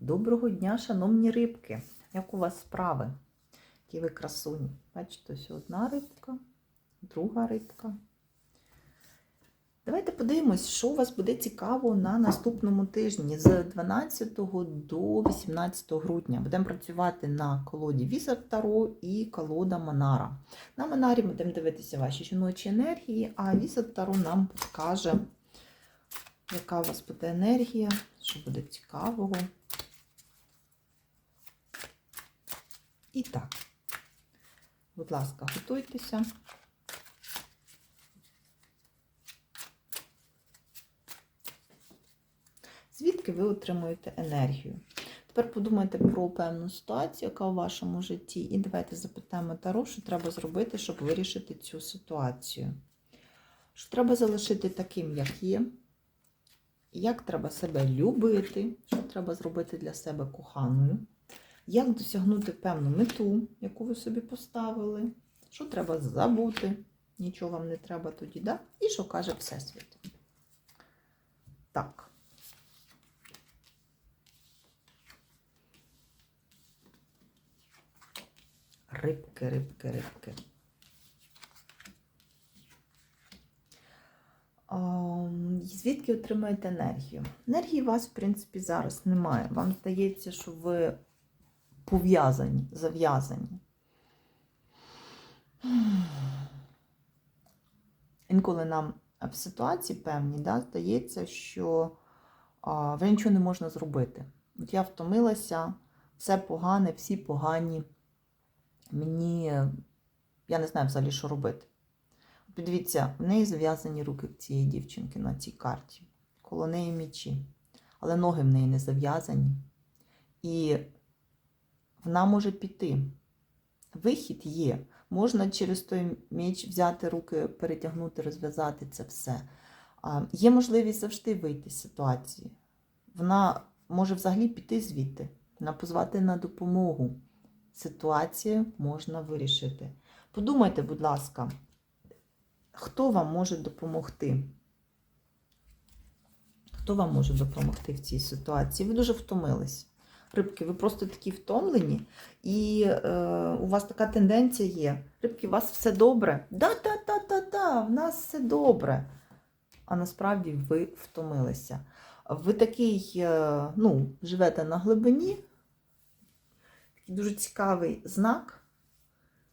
Доброго дня, шановні рибки! Як у вас справи? Які ви красуні? Бачите, ось одна рибка, друга рибка. Давайте подивимось, що у вас буде цікаво на наступному тижні з 12 до 18 грудня. Будемо працювати на колоді Візер Таро і колода Монара. На Монарі будемо дивитися ваші жіночі енергії, а Візер Таро нам покаже, яка у вас буде енергія, що буде цікавого. І так, будь ласка, готуйтеся. Звідки ви отримуєте енергію? Тепер подумайте про певну ситуацію, яка у вашому житті, і давайте запитаємо Таро, що треба зробити, щоб вирішити цю ситуацію. Що треба залишити таким, як є, як треба себе любити, що треба зробити для себе коханою, як досягнути певну мету, яку ви собі поставили, що треба забути, нічого вам не треба тоді, да? і що каже Всесвіт. Так. Рибки, рибки, рибки. Звідки отримуєте енергію? Енергії у вас, в принципі, зараз немає. Вам здається, що ви пов'язані, зав'язані. Інколи нам в ситуації певній да, здається, що а, вже нічого не можна зробити. От я втомилася, все погане, всі погані. Мені, я не знаю взагалі, що робити. Подивіться, в неї зав'язані руки цієї дівчинки на цій карті. Коло неї мічі. Але ноги в неї не зав'язані. І вона може піти. Вихід є. Можна через той меч взяти руки, перетягнути, розв'язати це все. Є можливість завжди вийти з ситуації. Вона може взагалі піти звідти, вона позвати на допомогу. Ситуацію можна вирішити. Подумайте, будь ласка, хто вам може допомогти? Хто вам може допомогти в цій ситуації? Ви дуже втомились. Рибки, ви просто такі втомлені, і е, у вас така тенденція є. Рибки, у вас все добре? Да-да-да-да-да, в нас все добре. А насправді ви втомилися. Ви такий, е, ну, живете на глибині. Такий дуже цікавий знак.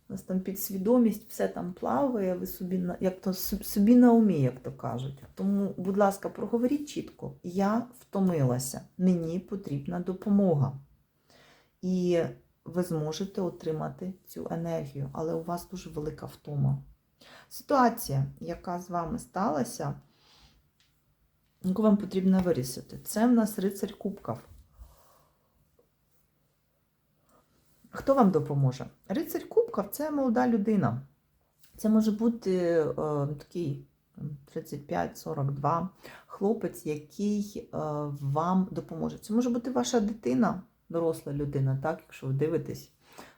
У нас там підсвідомість, все там плаває, ви собі на- як то собі на умі, як то кажуть. Тому, будь ласка, проговоріть чітко. Я втомилася, мені потрібна допомога. І ви зможете отримати цю енергію, але у вас дуже велика втома. Ситуація, яка з вами сталася, яку вам потрібно вирішити, це в нас рицарь кубків. Хто вам допоможе? Рицарь Кубків це молода людина. Це може бути е, такий 35-42 хлопець, який е, вам допоможе. Це може бути ваша дитина, доросла людина, так, якщо ви дивитесь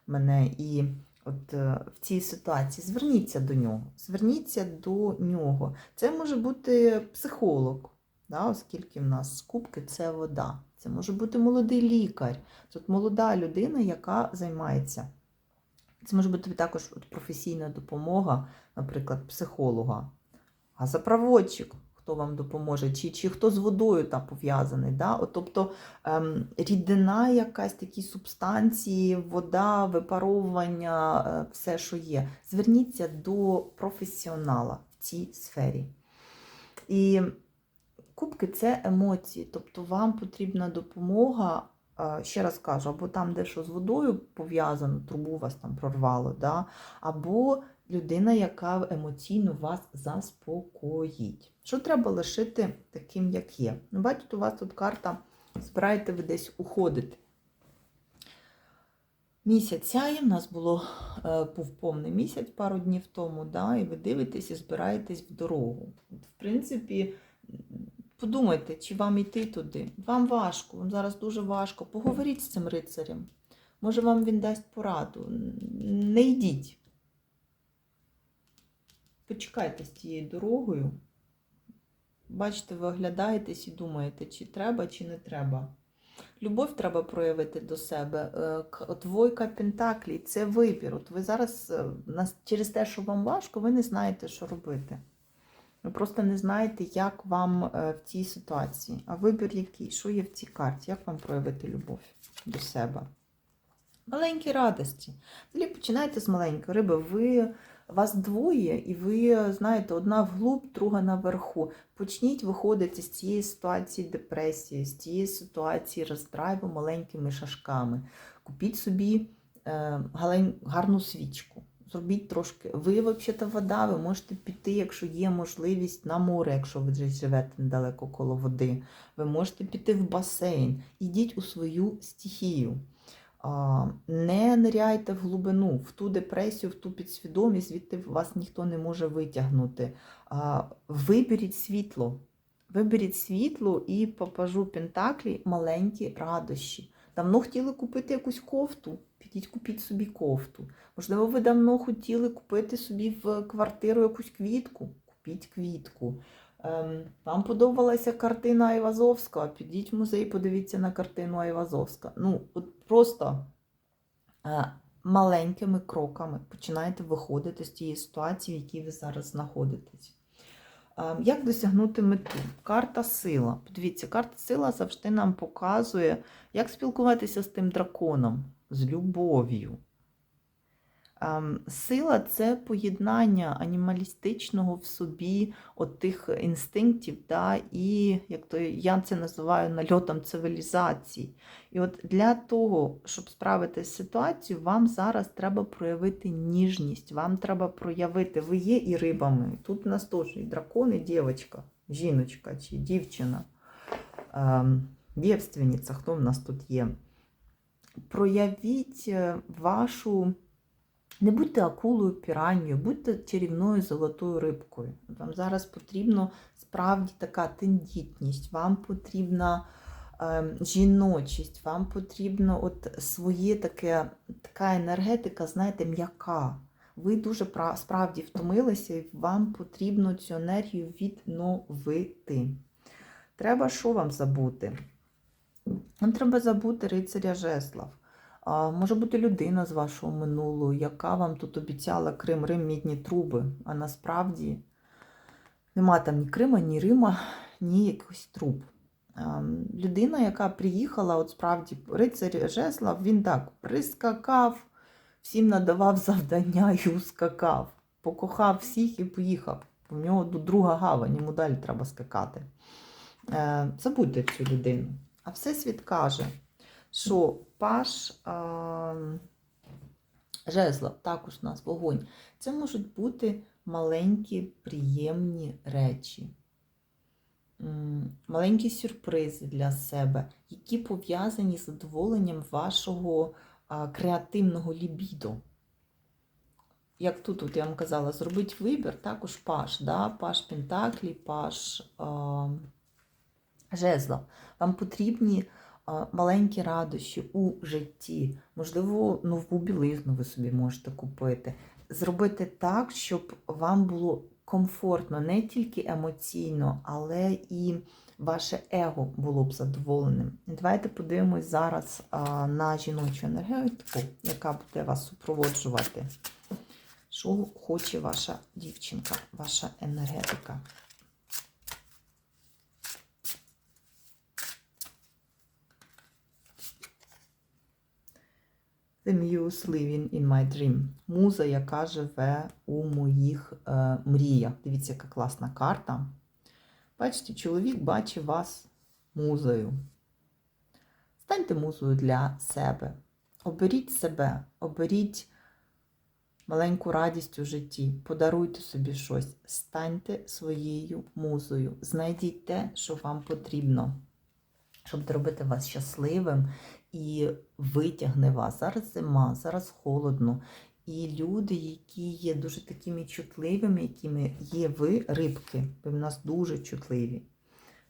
мене. І от е, в цій ситуації зверніться до нього. Зверніться до нього. Це може бути психолог, да, оскільки в нас кубки це вода. Це може бути молодий лікар. Тут молода людина, яка займається. Це може бути також от професійна допомога, наприклад, психолога. Газопроводчик, хто вам допоможе, чи, чи хто з водою там пов'язаний. Да? От, тобто ем, рідина, якась такі субстанції, вода, випаровування, е, все, що є. Зверніться до професіонала в цій сфері. І Кубки це емоції, тобто вам потрібна допомога, ще раз кажу, або там дещо з водою пов'язано, трубу вас там прорвало, да? або людина, яка емоційно вас заспокоїть. Що треба лишити таким, як є? Ну, Бачите, у вас тут карта, збираєте ви десь уходити. Місяць сяє, в нас було, е, був повний місяць пару днів тому, да? і ви дивитесь і збираєтесь в дорогу. В принципі, Подумайте, чи вам йти туди. Вам важко, вам зараз дуже важко. Поговоріть з цим рицарем. Може, вам він дасть пораду. Не йдіть. Почекайте з цією дорогою. Бачите, ви оглядаєтесь і думаєте, чи треба, чи не треба. любов треба проявити до себе. Е, Двойка Пентаклі це вибір. От ви зараз е, через те, що вам важко, ви не знаєте, що робити. Ви просто не знаєте, як вам е, в цій ситуації. А вибір який? Що є в цій карті? Як вам проявити любов до себе? Маленькі радості. Взагалі починайте з маленької риби. Ви вас двоє, і ви знаєте, одна вглуб, друга наверху. Почніть виходити з цієї ситуації депресії, з цієї ситуації роздрайву маленькими шашками. Купіть собі е, гарну свічку. Зробіть трошки. Ви, взагалі, вода, ви можете піти, якщо є можливість, на море, якщо ви живете недалеко коло води. Ви можете піти в басейн. Ідіть у свою стихію. Не ниряйте в глибину, в ту депресію, в ту підсвідомість, звідти вас ніхто не може витягнути. Виберіть світло. Виберіть світло і попажу Пентаклі маленькі радощі. Давно хотіли купити якусь кофту, підіть купіть собі кофту. Можливо, ви давно хотіли купити собі в квартиру якусь квітку, купіть квітку. Ем, Вам подобалася картина Айвазовського, підіть в музей, подивіться на картину Айвазовська. Ну, от просто е, маленькими кроками починаєте виходити з тієї ситуації, в якій ви зараз знаходитесь. Ем, Як досягнути мети? Карта сила. Подивіться, карта сила завжди нам показує, як спілкуватися з тим драконом, з любов'ю. Ем, Сила це поєднання анімалістичного в собі от тих інстинктів, да, і як то я це називаю нальотом цивілізації. І от для того, щоб справитися з ситуацією, вам зараз треба проявити ніжність, вам треба проявити, ви є і рибами. Тут у нас теж і дракон, і дівчинка, жіночка чи дівчина, ем, дівственниця, хто в нас тут є. Проявіть е, вашу. Не будьте акулою піранню, будьте чарівною золотою рибкою. Вам зараз потрібно справді така тендітність, вам потрібна е, жіночість, вам потрібно от своє таке, така енергетика, знаєте, м'яка. Ви дуже справді втомилися, і вам потрібно цю енергію відновити. Треба що вам забути? Вам треба забути рицаря жеслав. Може бути людина з вашого минулого, яка вам тут обіцяла Крим, Рим, мідні труби, а насправді нема там ні Крима, ні Рима, ні якихось труб. Людина, яка приїхала, от справді, рицар Жеслав, він так прискакав, всім надавав завдання і ускакав. Покохав всіх і поїхав. У нього друга гавань, йому далі треба скакати. Е, забудьте цю людину. А Всесвіт каже, що паш а, жезлов, також у нас вогонь, це можуть бути маленькі приємні речі, маленькі сюрпризи для себе, які пов'язані з задоволенням вашого креативного лібідо. Як тут, от я вам казала, зробить вибір, також паш, да? паш Пентаклі, паш а, жезлов. Вам потрібні маленькі радощі у житті. Можливо, нову білизну ви собі можете купити. Зробити так, щоб вам було комфортно не тільки емоційно, але і ваше его було б задоволеним. Давайте подивимось зараз на жіночу енергетику, яка буде вас супроводжувати. Що хоче ваша дівчинка, ваша енергетика? The Muse Living in My Dream. Муза, яка живе у моїх е, мріях. Дивіться, яка класна карта. Бачите, чоловік бачить вас музою. Станьте музою для себе. Оберіть себе, оберіть маленьку радість у житті, подаруйте собі щось, станьте своєю музою. Знайдіть те, що вам потрібно, щоб зробити вас щасливим і витягне вас. Зараз зима, зараз холодно. І люди, які є дуже такими чутливими, якими є ви, рибки, ви в нас дуже чутливі,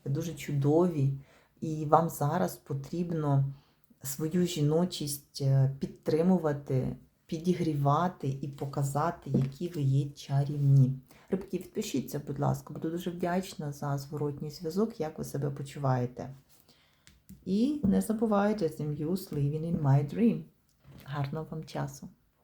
ви дуже чудові, і вам зараз потрібно свою жіночість е, підтримувати, підігрівати і показати, які ви є чарівні. Рибки, відпишіться, будь ласка, буду дуже вдячна за зворотній зв'язок, як ви себе почуваєте. І не забувайте The Muse Living in My Dream. Гарного вам часу!